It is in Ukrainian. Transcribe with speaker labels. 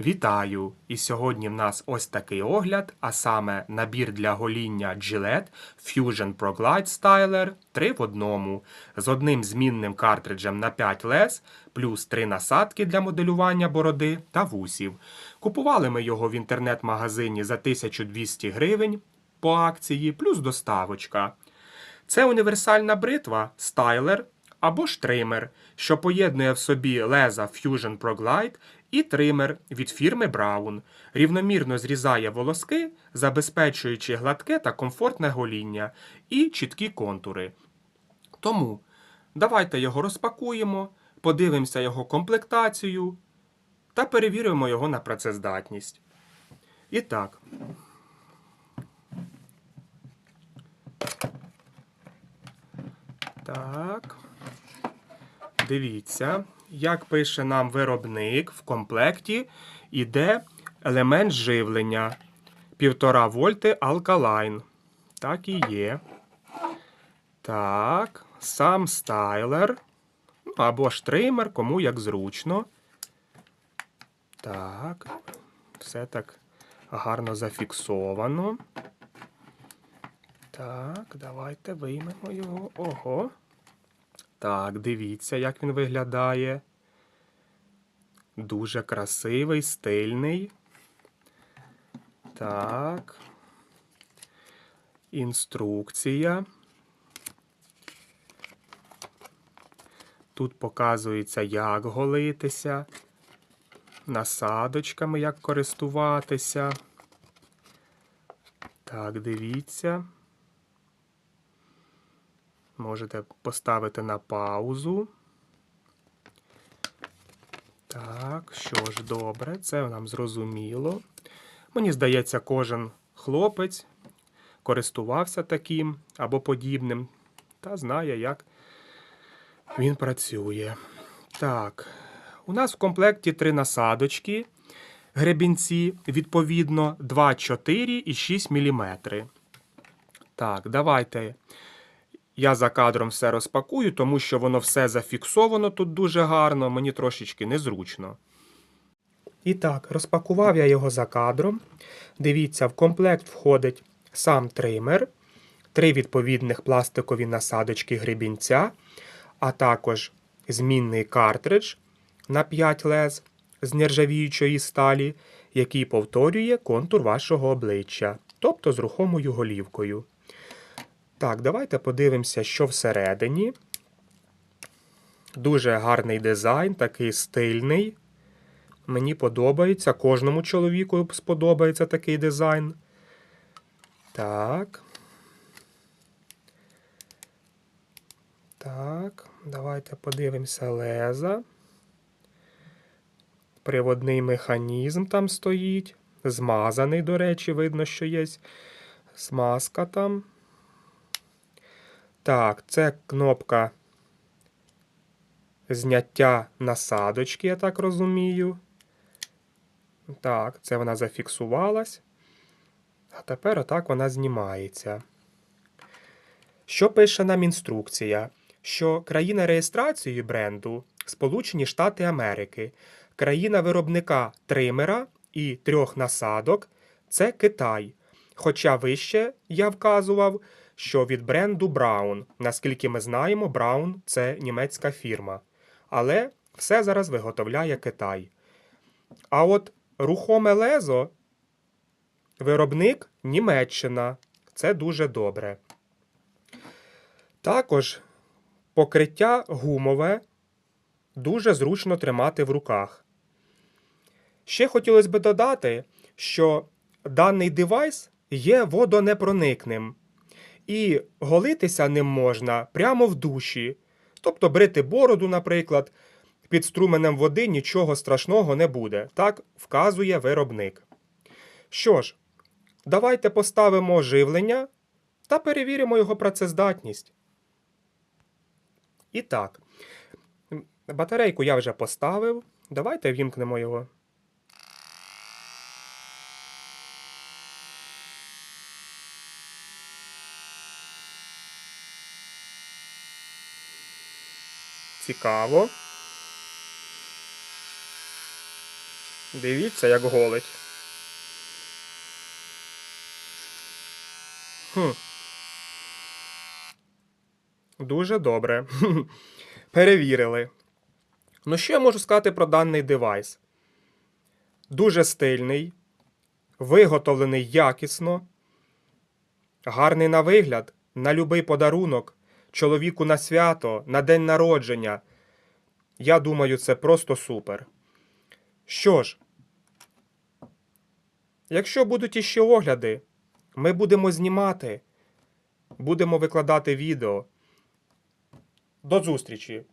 Speaker 1: Вітаю! І сьогодні в нас ось такий огляд, а саме набір для гоління Gillette Fusion Pro Glide Styler 3 в одному з одним змінним картриджем на 5 лез, плюс 3 насадки для моделювання бороди та вусів. Купували ми його в інтернет-магазині за 1200 гривень по акції, плюс доставочка. Це універсальна бритва стайлер або ж тример, що поєднує в собі леза Fusion Pro Glide і тример від фірми Brown. Рівномірно зрізає волоски, забезпечуючи гладке та комфортне гоління і чіткі контури. Тому давайте його розпакуємо, подивимося його комплектацію та перевіримо його на працездатність. І так, Так. Дивіться, як пише нам виробник в комплекті іде елемент живлення 1,5 вольти алкалайн. Так і є. Так, сам стайлер. Ну, Або ж тример, кому як зручно. Так. Все так гарно зафіксовано. Так, давайте виймемо його. Ого. Так, дивіться, як він виглядає. Дуже красивий, стильний. Так. Інструкція. Тут показується, як голитися, насадочками, як користуватися. Так, дивіться. Можете поставити на паузу. Так, що ж, добре, це нам зрозуміло. Мені здається, кожен хлопець користувався таким або подібним та знає, як він працює. Так, у нас в комплекті три насадочки. Гребінці, відповідно, 2, 4 і 6 мм. Так, давайте я за кадром все розпакую, тому що воно все зафіксовано тут дуже гарно, мені трошечки незручно. І так, розпакував я його за кадром. Дивіться, в комплект входить сам тример, три відповідних пластикові насадочки гребінця, а також змінний картридж на 5 лез з нержавіючої сталі, який повторює контур вашого обличчя, тобто з рухомою голівкою. Так, давайте подивимося, що всередині. Дуже гарний дизайн, такий стильний. Мені подобається. Кожному чоловіку сподобається такий дизайн. Так. Так, давайте подивимося леза. Приводний механізм там стоїть. Змазаний, до речі, видно, що є смазка там. Так, це кнопка зняття насадочки, я так розумію. Так, це вона зафіксувалась. А тепер отак вона знімається. Що пише нам інструкція? Що країна реєстрації бренду Сполучені Штати Америки, країна виробника тримера і трьох насадок це Китай. Хоча вище я вказував, що від бренду Браун, наскільки ми знаємо, Браун це німецька фірма. Але все зараз виготовляє Китай. А от рухоме лезо виробник Німеччина. Це дуже добре. Також покриття гумове дуже зручно тримати в руках. Ще хотілося б додати, що даний девайс є водонепроникним, і голитися ним можна прямо в душі. Тобто брити бороду, наприклад, під струменем води нічого страшного не буде. Так вказує виробник. Що ж, давайте поставимо живлення та перевіримо його працездатність. І так, батарейку я вже поставив. Давайте вімкнемо його. Цікаво. Дивіться, як голить. Хм. Дуже добре. Перевірили. Ну, що я можу сказати про даний девайс? Дуже стильний, виготовлений якісно, гарний на вигляд, на любий подарунок, чоловіку на свято, на день народження. Я думаю, це просто супер. Що ж, якщо будуть іще огляди, ми будемо знімати, будемо викладати відео. До зустрічі!